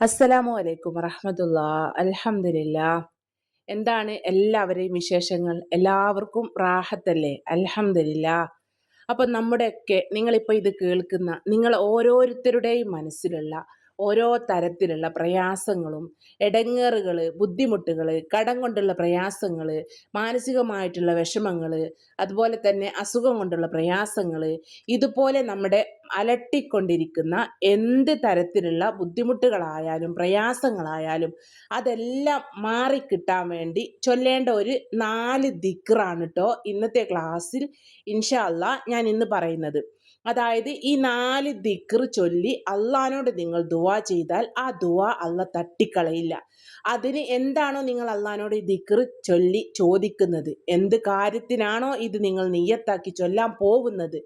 അസ്സലാമു അലൈക്കും വറഹമത്തുള്ള. അലഹമില്ല എന്താണ് എല്ലാവരെയും വിശേഷങ്ങൾ? എല്ലാവർക്കും റാഹത്തല്ലേ? അലഹമില്ല അപ്പം നമ്മുടെയൊക്കെ നിങ്ങളിപ്പോൾ ഇത് കേൾക്കുന്ന നിങ്ങൾ ഓരോരുത്തരുടെയും മനസ്സിലുള്ള ഓരോ തരത്തിലുള്ള പ്രയാസങ്ങളും ഇടങ്ങേറുകൾ ബുദ്ധിമുട്ടുകൾ കടം കൊണ്ടുള്ള പ്രയാസങ്ങൾ മാനസികമായിട്ടുള്ള വിഷമങ്ങൾ അതുപോലെ തന്നെ അസുഖം കൊണ്ടുള്ള പ്രയാസങ്ങൾ ഇതുപോലെ നമ്മുടെ അലട്ടിക്കൊണ്ടിരിക്കുന്ന എന്ത് തരത്തിലുള്ള ബുദ്ധിമുട്ടുകളായാലും പ്രയാസങ്ങളായാലും അതെല്ലാം മാറിക്കിട്ടാൻ വേണ്ടി ചൊല്ലേണ്ട ഒരു നാല് ദിക്റാണ് കേട്ടോ ഇന്നത്തെ ക്ലാസ്സിൽ ഇൻഷാല്ല ഞാൻ ഇന്ന് പറയുന്നത്. അതായത് ഈ നാല് ദിക്ർ ചൊല്ലി അള്ളഹാനോട് നിങ്ങൾ ദുവാ ചെയ്താൽ ആ ദുവാ അള്ള തട്ടിക്കളയില്ല. അതിന് എന്താണോ നിങ്ങൾ അള്ളഹാനോട് ഈ ദിക്ർ ചൊല്ലി ചോദിക്കുന്നത്? എന്ത് കാര്യത്തിനാണോ ഇത് നിങ്ങൾ നെയ്യത്താക്കി ചൊല്ലാൻ പോകുന്നത്?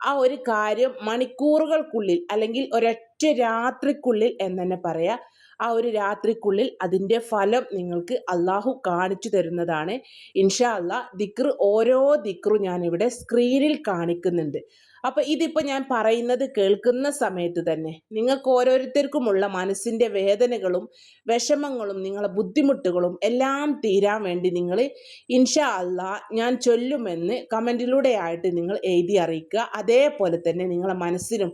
ആ ഒരു കാര്യം മണിക്കൂറുകൾക്കുള്ളിൽ അല്ലെങ്കിൽ ഒരൊറ്റ രാത്രിക്കുള്ളിൽ എന്ന് തന്നെ പറയാം ആ ഒരു രാത്രിക്കുള്ളിൽ അതിന്റെ ഫലം നിങ്ങൾക്ക് അള്ളാഹു കാണിച്ചു തരുന്നതാണ്. ഇൻഷാ അല്ലാ ദിക്ർ ഓരോ ദിക്റും ഞാനിവിടെ സ്ക്രീനിൽ കാണിക്കുന്നുണ്ട്. അപ്പോൾ ഇതിപ്പോൾ ഞാൻ പറയുന്നത് കേൾക്കുന്ന സമയത്ത് തന്നെ നിങ്ങൾക്ക് ഓരോരുത്തർക്കുമുള്ള മനസ്സിന്റെ വേദനകളും വിഷമങ്ങളും നിങ്ങളെ ബുദ്ധിമുട്ടുകളും എല്ലാം തീരാൻ വേണ്ടി നിങ്ങൾ ഇൻഷാ അല്ല ഞാൻ ചൊല്ലുമെന്ന് കമന്റിലൂടെ ആയിട്ട് നിങ്ങൾ എഴുതി അറിയിക്കുക. അതേപോലെ തന്നെ നിങ്ങളെ മനസ്സിലും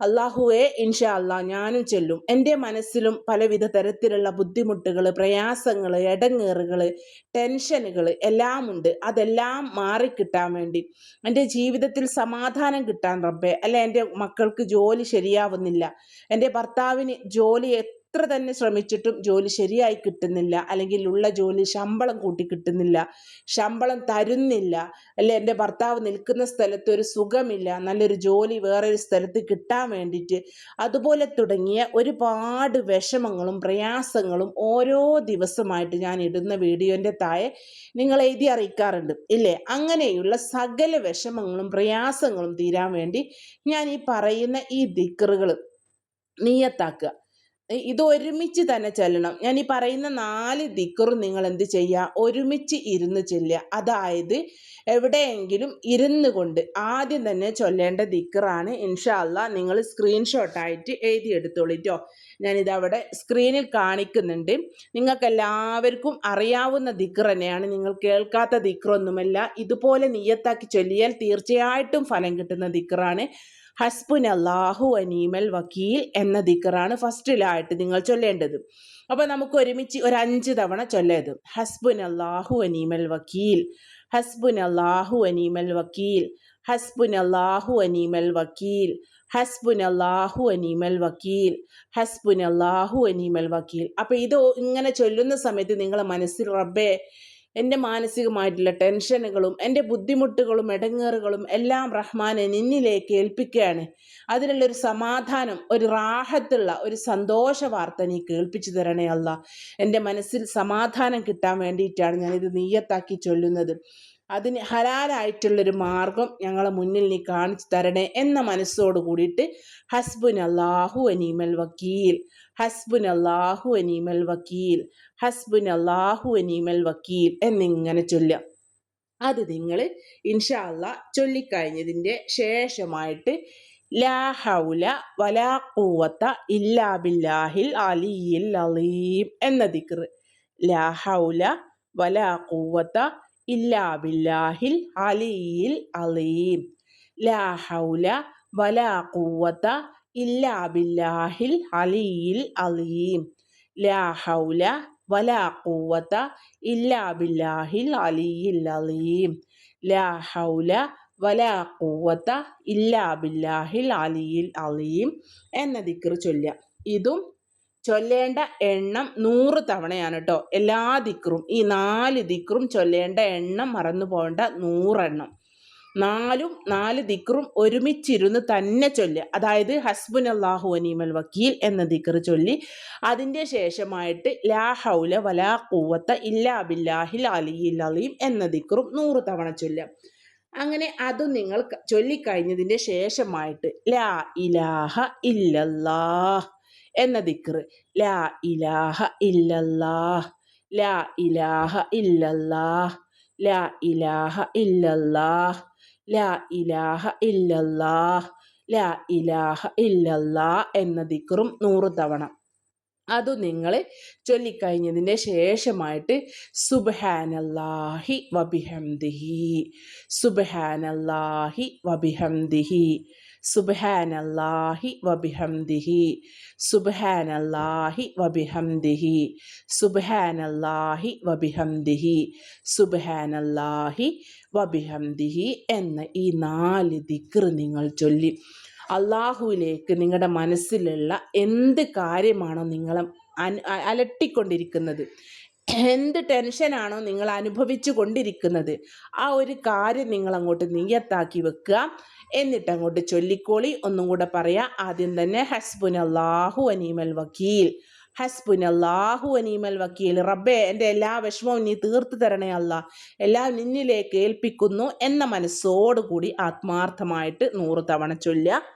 അള്ളാഹുവെ ഇൻഷാ അള്ളാ ഞാനും ചെല്ലും. എന്റെ മനസ്സിലും പലവിധ തരത്തിലുള്ള ബുദ്ധിമുട്ടുകൾ പ്രയാസങ്ങൾ ഇടങ്ങേറുകൾ ടെൻഷനുകൾ എല്ലാം ഉണ്ട് അതെല്ലാം മാറിക്കിട്ടാൻ വേണ്ടി. എന്റെ ജീവിതത്തിൽ സമാധാനം കിട്ടാൻ റബ്ബെ. അല്ലെ എന്റെ മക്കൾക്ക് ജോലി ശരിയാവുന്നില്ല. എന്റെ ഭർത്താവിന് ജോലി എത്ര തന്നെ ശ്രമിച്ചിട്ടും ജോലി ശരിയായി കിട്ടുന്നില്ല. അല്ലെങ്കിൽ ഉള്ള ജോലി ശമ്പളം കൂട്ടി കിട്ടുന്നില്ല. ശമ്പളം തരുന്നില്ല. അല്ലെ എന്റെ ഭർത്താവ് നിൽക്കുന്ന സ്ഥലത്ത് ഒരു സുഖമില്ല. നല്ലൊരു ജോലി വേറൊരു സ്ഥലത്ത് കിട്ടാൻ വേണ്ടിയിട്ട് അതുപോലെ തുടങ്ങിയ ഒരുപാട് വിഷമങ്ങളും പ്രയാസങ്ങളും ഓരോ ദിവസമായിട്ട് ഞാൻ ഇടുന്ന വീഡിയോന്റെ താഴെ നിങ്ങൾ എഴുതി അറിയിക്കാറുണ്ട്. ഇല്ലേ? അങ്ങനെയുള്ള സകല വിഷമങ്ങളും പ്രയാസങ്ങളും തീരാൻ വേണ്ടി ഞാൻ ഈ പറയുന്ന ഈ ദിക്കറുകൾ നീയത്താക്കുക. ഇത് ഒരുമിച്ച് തന്നെ ചെല്ലണം. ഞാൻ ഈ പറയുന്ന നാല് ദിക്കറും നിങ്ങൾ എന്ത് ചെയ്യുക ഒരുമിച്ച് ഇരുന്ന് ചെല്ലുക. അതായത് എവിടെയെങ്കിലും ഇരുന്ന് കൊണ്ട് ആദ്യം തന്നെ ചൊല്ലേണ്ട ദിക്കറാണ് ഇൻഷാല്ല നിങ്ങൾ സ്ക്രീൻഷോട്ടായിട്ട് എഴുതിയെടുത്തോളിട്ടോ ഞാനിതവിടെ സ്ക്രീനിൽ കാണിക്കുന്നുണ്ട്. നിങ്ങൾക്ക് എല്ലാവർക്കും അറിയാവുന്ന ദിക്കർ തന്നെയാണ്. നിങ്ങൾ കേൾക്കാത്ത ദിക്കറൊന്നുമല്ല. ഇതുപോലെ നിയത്താക്കി ചൊല്ലിയാൽ തീർച്ചയായിട്ടും ഫലം കിട്ടുന്ന ദിക്കറാണ്. ഹസ്ബുൻ അള്ളാഹു അനീമൽ വക്കീൽ എന്ന ദിക്കറാണ് ഫസ്റ്റിലായിട്ട് നിങ്ങൾ ചൊല്ലേണ്ടത്. അപ്പോൾ നമുക്ക് ഒരുമിച്ച് ഒരു അഞ്ച് തവണ ചൊല്ലേത്. ഹസ്ബുൻ അള്ളാഹു അനീമൽ വക്കീൽ ഹസ്ബുൻ അള്ളാഹു അനീമൽ വക്കീൽ ഹസ്ബുൻ അള്ളാഹു അനീമൽ വക്കീൽ ഹസ്ബുൻ അള്ളാഹു അനീമൽ വക്കീൽ ഹസ്ബുൻ അള്ളാഹു അനീമൽ വക്കീൽ. അപ്പോൾ ഇത് ഇങ്ങനെ ചൊല്ലുന്ന സമയത്ത് നിങ്ങളെ മനസ്സിൽ റബ്ബേ എന്റെ മാനസികമായിട്ടുള്ള ടെൻഷനുകളും എന്റെ ബുദ്ധിമുട്ടുകളും ഇടങ്ങേറുകളും എല്ലാം റഹ്മാനെ നിന്നിലേക്ക് ഏൽപ്പിക്കുകയാണ്. അതിനുള്ളൊരു സമാധാനം ഒരു റാഹത്തുള്ള ഒരു സന്തോഷ വാർത്ത നീ കേൾപ്പിച്ചു തരണേ അല്ല എന്റെ മനസ്സിൽ സമാധാനം കിട്ടാൻ വേണ്ടിയിട്ടാണ് ഞാനിത് നീയത്താക്കി ചൊല്ലുന്നത്. അതിന് ഹലാലായിട്ടുള്ളൊരു മാർഗം ഞങ്ങളെ മുന്നിൽ നീ കാണിച്ചു തരണേ എന്ന മനസ്സോട് കൂടിയിട്ട് ഹസ്ബുൻ അള്ളാഹു അനീമൽ വക്കീൽ ഹസ്ബുൻ അള്ളാഹു അനീമൽ വക്കീൽ. ഹസ്ബുൻ അള്ളാഹു അനീമൽ വക്കീൽ എന്നിങ്ങനെ ചൊല്ലാം അത് നിങ്ങൾ ഇൻഷാല്ല ചൊല്ലിക്കഴിഞ്ഞതിന്റെ ശേഷമായിട്ട് ലാ ഹൗല വലാ കൂവത്ത ഇല്ലാ ബില്ലാഹിൽ അലിയിൽ അലീം എന്ന ദിക്ർ. ലാ ഹൗല വലാ കൂവത്ത ഇല്ലാ ബില്ലാഹിൽ അലിയിൽ അലീം. ലാ ഹൗല വലാ കൂവത്ത ഇല്ലാ ബില്ലാഹിൽ അലിയിൽ അലീം. ലാ ഹൗല വലാ ഖുവത ഇല്ലാ ബില്ലാഹിൽ അലിയിൽ അലീം. ലാ ഹൗല വലാ ഖുവത ഇല്ലാ ബില്ലാഹിൽ അലിയിൽ അലീം എന്ന ദിക്ർ ചൊല്ലുക. ഇതും ചൊല്ലേണ്ട എണ്ണം നൂറ് തവണയാണ് കേട്ടോ എല്ലാ ദിക്റും ഈ നാല് ദിക്റും ചൊല്ലേണ്ട എണ്ണം മറന്നു പോകേണ്ട നൂറെണ്ണം. നാലും നാല് ദിക്റും ഒരുമിച്ചിരുന്ന് തന്നെ ചൊല്ലുക അതായത് ഹസ്ബുൻ അള്ളാഹു അനീമൽ വക്കീൽ എന്ന ദിക്ർ ചൊല്ലി. അതിന്റെ ശേഷമായിട്ട് ലാ ഹൗല വലാ കൂവത്ത ഇല്ലാ ബില്ലാഹിൽ അലിയിൽ അലീം എന്ന ദിക്റും നൂറ് തവണ ചൊല്ലുക അങ്ങനെ അത് നിങ്ങൾ ചൊല്ലിക്കഴിഞ്ഞതിന്റെ ശേഷമായിട്ട് ലാ ഇലാഹ ഇല്ലല്ലാഹ് എന്ന ദിക്ർ ലാ ഇലാഹ ഇല്ലല്ലാഹ് ലാ ഇലാഹ ഇല്ലല്ലാഹ് ലാ ഇലാഹ ഇല്ലല്ലാഹ് ലാ ഇലാഹ ഇല്ലല്ലാഹ് ലാ ഇലാഹ ഇല്ലല്ലാ എന്ന ദിക്റും നൂറ് തവണ. അത് നിങ്ങൾ ചൊല്ലിക്കഴിഞ്ഞതിന്റെ ശേഷമായിട്ട് സുബ്ഹാനല്ലാഹി വബിഹംദിഹി സുബ്ഹാനല്ലാഹി വബിഹംദിഹി സുബ്ഹാനല്ലാഹി വബിഹംദിഹി സുബ്ഹാനല്ലാഹി വബിഹംദിഹി സുബ്ഹാനല്ലാഹി വബിഹംദിഹി സുബ്ഹാനല്ലാഹി വബിഹംദിഹി എന്ന ഈ നാല് ദിക്ർ നിങ്ങൾ ചൊല്ലി. അള്ളാഹുവിലേക്ക് നിങ്ങളുടെ മനസ്സിലുള്ള എന്ത് കാര്യമാണോ നിങ്ങൾ അലട്ടിക്കൊണ്ടിരിക്കുന്നത്. എന്ത് ടെൻഷനാണോ നിങ്ങൾ അനുഭവിച്ചു കൊണ്ടിരിക്കുന്നത് ആ ഒരു കാര്യം നിങ്ങൾ അങ്ങോട്ട് നീയത്താക്കി വെക്കുക. എന്നിട്ട് അങ്ങോട്ട് ചൊല്ലിക്കോളി. ഒന്നും കൂടെ പറയാം ആദ്യം തന്നെ ഹസ്ബുൻ അള്ളാഹു അനീമൽ വക്കീൽ. ഹസ്ബുൻ അള്ളാഹു അനീമൽ വക്കീൽ. റബ്ബെ എന്റെ എല്ലാ വിഷമവും നീ തീർത്തു തരണേ അല്ല. എല്ലാം നിന്നിലേക്ക് ഏൽപ്പിക്കുന്നു എന്ന മനസ്സോടുകൂടി ആത്മാർത്ഥമായിട്ട് നൂറ് തവണ ചൊല്ലുക.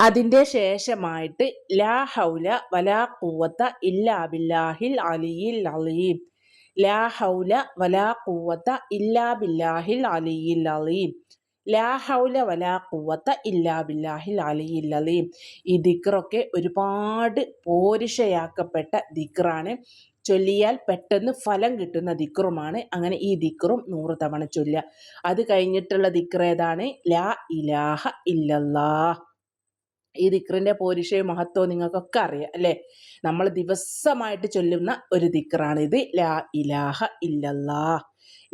അതിന്റെ ശേഷമായിട്ട് ലാ ഹൗല വലാ കൂവത്ത ഇല്ലാ ബില്ലാഹിൽ അലിയിൽ അലീം. ലാ ഹൗല വലാ കൂവത്ത ഇല്ലാ ബില്ലാഹിൽ അലിയിൽ അലീം. ലാ ഹൗല വലാ കൂവത്ത ഇല്ലാ ബില്ലാഹിൽ അലിയിൽ അലീം. ഈ ദിക്റൊക്കെ ഒരുപാട് പോരിഷയാക്കപ്പെട്ട ദിക്റാണ്. ചൊല്ലിയാൽ പെട്ടെന്ന് ഫലം കിട്ടുന്ന ദിക്റുമാണ്. അങ്ങനെ ഈ ദിക്റും നൂറ് തവണ ചൊല്ലുക. അത് കഴിഞ്ഞിട്ടുള്ള ദിക്റേതാണ് ലാ ഇലാഹ ഇല്ലല്ലാ ഈ ദിക്റിന്റെ പോരിഷയും മഹത്വവും നിങ്ങൾക്കൊക്കെ അറിയാം അല്ലേ? നമ്മൾ ദിവസമായിട്ട് ചൊല്ലുന്ന ഒരു ദിക്റാണ് ഇത് ലാ ഇലാഹ ഇല്ലല്ലാ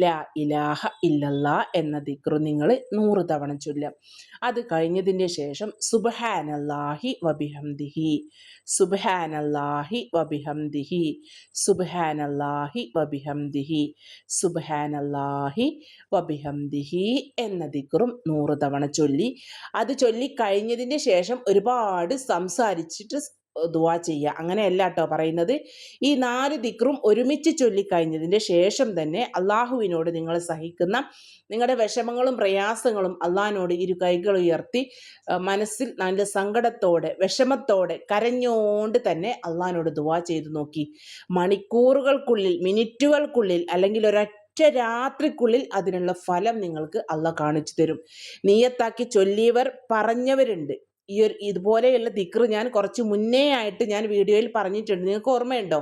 ലാ ഇലാഹ ഇല്ലല്ല എന്ന ദിക്റു നിങ്ങൾ നൂറ് തവണ ചൊല്ലാം അത് കഴിഞ്ഞതിന്റെ ശേഷം സുബ്ഹാനല്ലാഹി വബിഹംദിഹി. സുബ്ഹാനല്ലാഹി വബിഹംദിഹി. സുബ്ഹാനല്ലാഹി വബിഹംദിഹി. സുബ്ഹാനല്ലാഹി വബിഹംദിഹി എന്ന ദിക്റും നൂറ് തവണ ചൊല്ലി. അത് ചൊല്ലി കഴിഞ്ഞതിന്റെ ശേഷം ഒരുപാട് സംസാരിച്ചിട്ട് ദുവാ ചെയ്യുക അങ്ങനെയല്ല കേട്ടോ പറയുന്നത്. ഈ നാല് ദിക്റും ഒരുമിച്ച് ചൊല്ലിക്കഴിഞ്ഞതിന്റെ ശേഷം തന്നെ അള്ളാഹുവിനോട് നിങ്ങൾ സഹിക്കുന്ന നിങ്ങളുടെ വിഷമങ്ങളും പ്രയാസങ്ങളും അള്ളാഹിനോട് ഇരു കൈകൾ ഉയർത്തി മനസ്സിൽ നല്ല സങ്കടത്തോടെ വിഷമത്തോടെ കരഞ്ഞോണ്ട് തന്നെ അള്ളാഹിനോട് ദുവാ ചെയ്തു നോക്കി. മണിക്കൂറുകൾക്കുള്ളിൽ മിനിറ്റുകൾക്കുള്ളിൽ അല്ലെങ്കിൽ ഒരൊറ്റ ഒറ്റ രാത്രിക്കുള്ളിൽ അതിനുള്ള ഫലം നിങ്ങൾക്ക് അള്ള കാണിച്ചു തരും. നീയത്താക്കി ചൊല്ലിയവർ പറഞ്ഞവരുണ്ട്. ഈ ഒരു ഇതുപോലെയുള്ള ദിക്ർ ഞാൻ കുറച്ച് മുന്നേ ആയിട്ട് ഞാൻ വീഡിയോയിൽ പറഞ്ഞിട്ടുണ്ട്. നിങ്ങൾക്ക് ഓർമ്മയുണ്ടോ?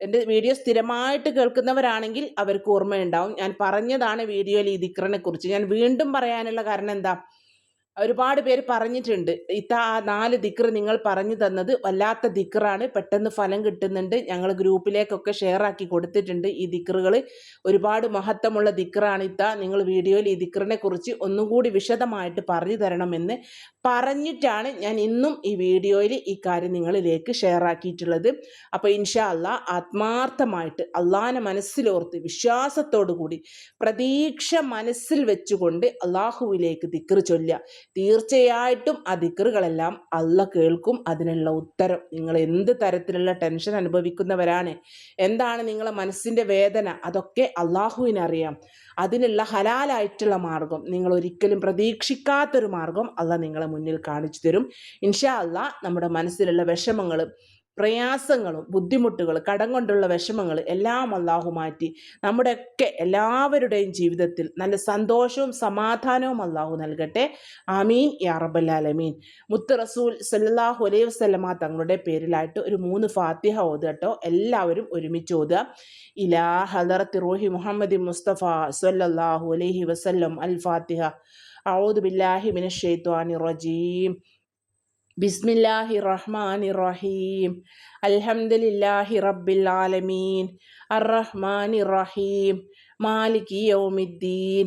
എന്റെ വീഡിയോ സ്ഥിരമായിട്ട് കേൾക്കുന്നവരാണെങ്കിൽ അവർക്ക് ഓർമ്മയുണ്ടാവും. ഞാൻ പറഞ്ഞതാണ് വീഡിയോയിൽ ഈ ദിക്റിനെ കുറിച്ച് ഞാൻ വീണ്ടും പറയാനുള്ള കാരണം എന്താ? ഒരുപാട് പേര് പറഞ്ഞിട്ടുണ്ട്. ഇത്ത ആ നാല് ദിക്ർ നിങ്ങൾ പറഞ്ഞു തന്നത് വല്ലാത്ത ദിക്റാണ്. പെട്ടെന്ന് ഫലം കിട്ടുന്നുണ്ട്. ഞങ്ങൾ ഗ്രൂപ്പിലേക്കൊക്കെ ഷെയർ ആക്കി കൊടുത്തിട്ടുണ്ട് ഈ ദിക്റുകൾ. ഒരുപാട് മഹത്വമുള്ള ദിക്റാണ് ഇത്ത. നിങ്ങൾ വീഡിയോയിൽ ഈ ദിക്റിനെ കുറിച്ച് ഒന്നും കൂടി വിശദമായിട്ട് പറഞ്ഞു തരണമെന്ന് പറഞ്ഞിട്ടാണ് ഞാൻ ഇന്നും ഈ വീഡിയോയിൽ ഈ കാര്യം നിങ്ങളിലേക്ക് ഷെയർ ആക്കിയിട്ടുള്ളത്. അപ്പോൾ ഇൻഷാ അല്ലാ ആത്മാർത്ഥമായിട്ട് അള്ളാഹാനെ മനസ്സിലോർത്ത് വിശ്വാസത്തോടു കൂടി പ്രതീക്ഷ മനസ്സിൽ വെച്ചുകൊണ്ട് അള്ളാഹുവിലേക്ക് ദിക്ർ ചൊല്ലുക. തീർച്ചയായിട്ടും ആ ദിക്കറുകളെല്ലാം അല്ല കേൾക്കും അതിനുള്ള ഉത്തരം. നിങ്ങൾ എന്ത് തരത്തിലുള്ള ടെൻഷൻ അനുഭവിക്കുന്നവരാണ് എന്താണ് നിങ്ങളെ മനസ്സിന്റെ വേദന അതൊക്കെ അള്ളാഹുവിനറിയാം. അതിനുള്ള ഹലാലായിട്ടുള്ള മാർഗം നിങ്ങൾ ഒരിക്കലും പ്രതീക്ഷിക്കാത്തൊരു മാർഗം അല്ല നിങ്ങളെ മുന്നിൽ കാണിച്ചു തരും. ഇൻഷാ അല്ല നമ്മുടെ മനസ്സിലുള്ള വിഷമങ്ങളും പ്രയാസങ്ങളും ബുദ്ധിമുട്ടുകൾ കടം കൊണ്ടുള്ള വിഷമങ്ങൾ എല്ലാം അള്ളാഹു മാറ്റി നമ്മുടെയൊക്കെ എല്ലാവരുടെയും ജീവിതത്തിൽ നല്ല സന്തോഷവും സമാധാനവും അള്ളാഹു നൽകട്ടെ ആമീൻ യാ റബ്ബല്ലാലമീൻ മുത്ത് റസൂൽ സല്ലാഹു അലൈഹി വസ്ലമ തങ്ങളുടെ പേരിലായിട്ട് ഒരു മൂന്ന് ഫാത്തിഹ ഓതുകട്ടോ എല്ലാവരും ഒരുമിച്ച് ഓതുക ഇലാ ഹദറത്ത് റോഹി മുഹമ്മദ് മുസ്തഫ സല്ലാഹു അലൈഹി വസല്ലം അൽ ഫാത്തിഹ ഔദ് ബില്ലാഹി മിനഷ് റജീം بسم ബിസ്മില്ലാഹി റഹ്മാൻ റഹീം അൽഹംദുലില്ലാഹി റബ്ബിൽ ആലമീൻ അർ റഹ്മാൻ റഹീം മാലിക് യൗമിദ്ദീൻ.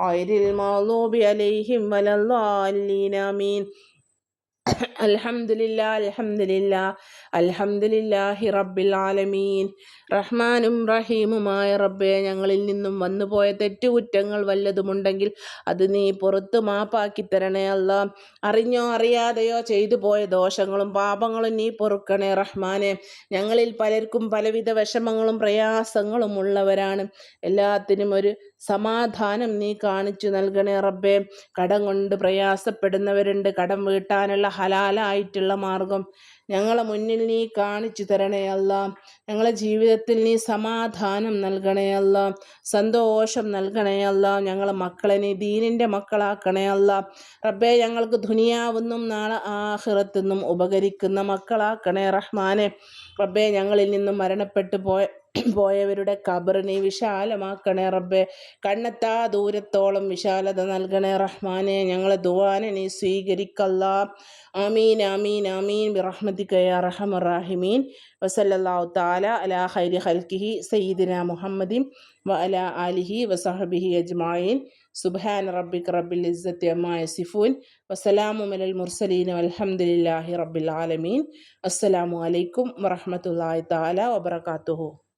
സിറാത്തുല്ലദീന عليهم ولا الضالين മഗ്ദൂബി الحمد لله الحمد لله റബ്ബിൽ ആലമീൻ. റഹ്മാനും റഹീമുമായ റബ്ബെ ഞങ്ങളിൽ നിന്നും വന്നുപോയ തെറ്റുകുറ്റങ്ങൾ വല്ലതുമുണ്ടെങ്കിൽ അത് നീ പുറത്ത് മാപ്പാക്കി തരണേ അല്ല. അറിഞ്ഞോ അറിയാതെയോ ചെയ്തു പോയ ദോഷങ്ങളും പാപങ്ങളും നീ പൊറുക്കണേ റഹ്മാനെ. ഞങ്ങളിൽ പലർക്കും പലവിധ വിഷമങ്ങളും പ്രയാസങ്ങളും ഉള്ളവരാണ്. എല്ലാത്തിനും ഒരു സമാധാനം നീ കാണിച്ചു നൽകണേ റബ്ബേ. കടം കൊണ്ട് പ്രയാസപ്പെടുന്നവരുണ്ട്. കടം വീട്ടാനുള്ള ഹലാലായിട്ടുള്ള മാർഗം ഞങ്ങളെ മുന്നിൽ നീ കാണിച്ചു തരണേ അല്ല. ഞങ്ങളെ ജീവിതത്തിൽ നീ സമാധാനം നൽകണേ അല്ല. സന്തോഷം നൽകണേ അല്ല. ഞങ്ങളെ മക്കളെ നീ ദീനിന്റെ മക്കളാക്കണേ അല്ല. റബ്ബേ ഞങ്ങൾക്ക് ദുനിയാവുന്നും നാളെ ആഹ്റത്തുനിന്നും ഉപകരിക്കുന്ന മക്കളാക്കണേ റഹ്മാനെ. റബ്ബേ ഞങ്ങളിൽ നിന്നും മരണപ്പെട്ടു പോയ പോയവരുടെ കബറിനെ വിശാലമാക്കണേ റബ്ബെ. കണ്ണെത്താ ദൂരത്തോളം വിശാലത നൽകണേ റഹ്മാനെ. ഞങ്ങളെ ദുവാനെ നീ സ്വീകരിക്കല്ല. ആമീൻ ആമീൻ ആമീൻ. ബിറഹ്മതിക യാ റഹമറാഹിമീൻ. വസല്ലല്ലാഹു തആല അലാ ഹൈരി ഹൽക്കിഹി സയ്യിദിന മുഹമ്മദിൻ വ അലാ ആലിഹി വസഹബിഹി അജ്മായിൻ സുബാൻ റബ്ബിക റബ്ബിൽ ഇസ്സത്തി അമ്മായ സിഫുൻ വസലാമു മലൽ മുർസലീൻ അലഹമുല്ലാഹി റബ്ബിൽ ആലമീൻ. അസ്സലാമു അലൈക്കും വറഹ്മത്തുള്ളാഹി താല വബറകാതുഹു.